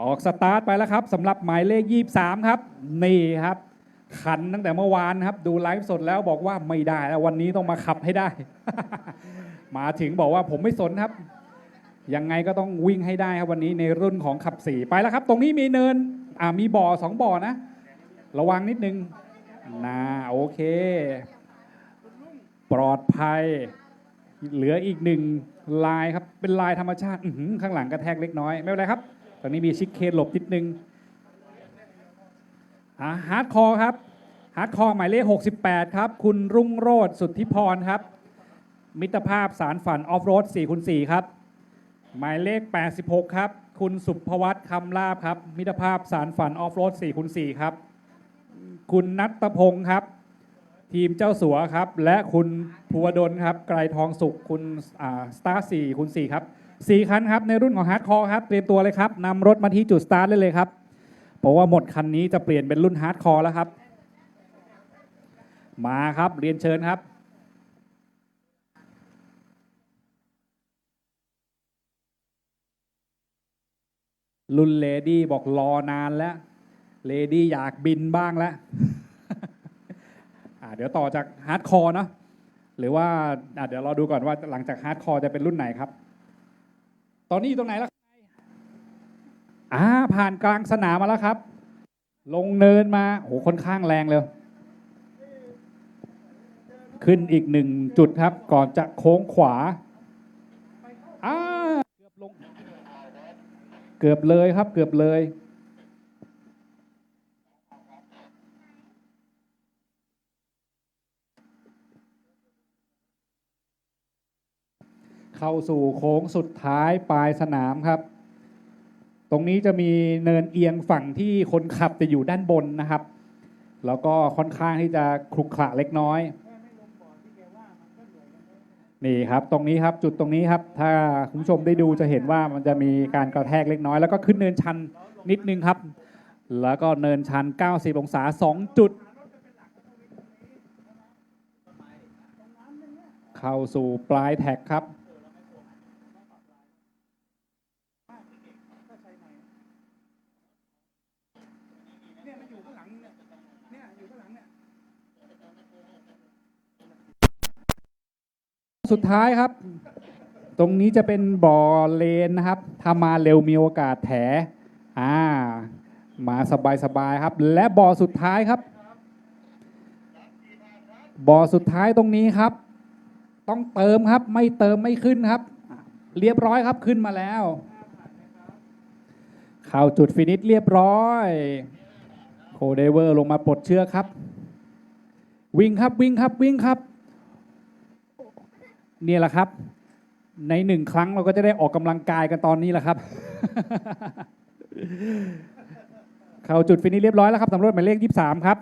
ออกสตาร์ทไปแล้วครับสำหรับหมายเลข 23 ครับ นี่ครับ ขันตั้งแต่เมื่อวานครับ ดูไลฟ์สดแล้วบอกว่าไม่ได้แล้ววันนี้ต้องมาขับให้ได้ มาถึงบอกว่าผมไม่สนครับ ยังไงก็ต้องวิ่งให้ได้ครับวันนี้ในรุ่นของขับสี่ไปแล้วครับ ตรงนี้มีเนินอ่ามีบ่อสองบ่อนะ ระวังนิดนึงนะโอเค ปลอดภัย เหลืออีกหนึ่งลายครับเป็นลายธรรมชาติข้างหลังกระแทกเล็กน้อย ไม่เป็นไรครับ ตอนนี้มีชิคเคนหลบนิดนึงอ่าฮาร์ดคอร์ครับฮาร์ดคอร์หมายเลข 68 ครับ คุณรุ่งโรธสุทธิพรครับ มิตรภาพสารฝันออฟโรด4คูณ4ครับ หมายเลข 86 ครับ คุณสุภวัตคำลาบครับ มิตรภาพสารฝันออฟโรด4คูณ4ครับ คุณนัตพงศ์ครับ ทีมเจ้าสัวครับ และคุณภูวดลครับ ไกรทองสุข คุณสตาร์สี่คุณสี่ครับ สี่คันครับในรุ่นของฮาร์ดคอร์ครับเตรียมตัวเลยครับนำรถมาที่จุดสตาร์ทได้เลยครับเพราะว่าหมดคันนี้จะเปลี่ยนเป็นรุ่นฮาร์ดคอร์แล้วครับ มาครับเรียนเชิญครับรุ่นเลดี้บอกรอนานแล้ว เลดี้อยากบินบ้างแล้วเดี๋ยวต่อจากฮาร์ดคอร์เนาะหรือว่าเดี๋ยวเราดูก่อนว่าหลังจากฮาร์ดคอร์จะเป็นรุ่นไหนครับ ตอนนี้อยู่ตรงไหนแล้วอ่าผ่านกลางสนามมาแล้วครับ ลงเนินมาโหค่อนข้างแรงเลยขึ้นอีกหนึ่งจุดครับ ก่อนจะโค้งขวาอ่าเกือบลง เกือบเลยครับ เกือบเลย เข้าสู่โค้งสุดท้ายปลายสนามครับ ตรงนี้จะมีเนินเอียงฝั่งที่คนขับจะอยู่ด้านบนนะครับ แล้วก็ค่อนข้างที่จะครุกขระเล็กน้อย นี่ครับ ตรงนี้ครับจุดตรงนี้ครับ ถ้าคุณผู้ชมได้ดูจะเห็นว่ามันจะมีการกระแทกเล็กน้อย แล้วก็ขึ้นเนินชันนิดนึงครับ แล้วก็เนินชัน 90 องศา 2 จุดเข้าสู่ปลายแท็กครับ สุดท้ายครับ ตรงนี้จะเป็นบ่อเลนนะครับ ถ้ามาเร็วมีโอกาสแถอ่า มาสบายๆครับ และบ่อสุดท้ายครับ บ่อสุดท้ายตรงนี้ครับ ต้องเติมครับ ไม่เติมไม่ขึ้นครับ เรียบร้อยครับขึ้นมาแล้วเข้าจุดฟินิชเรียบร้อยโคเดเวอร์ลงมาปลดเชือกครับ วิ่งครับวิ่งครับวิ่งครับ นี่แหละครับ ในหนึ่งครั้งเราก็จะได้ออกกำลังกายกันตอนนี้แหละครับ เข้าจุดฟินิชเรียบร้อยแล้วครับสำรวจหมายเลข 23 ครับ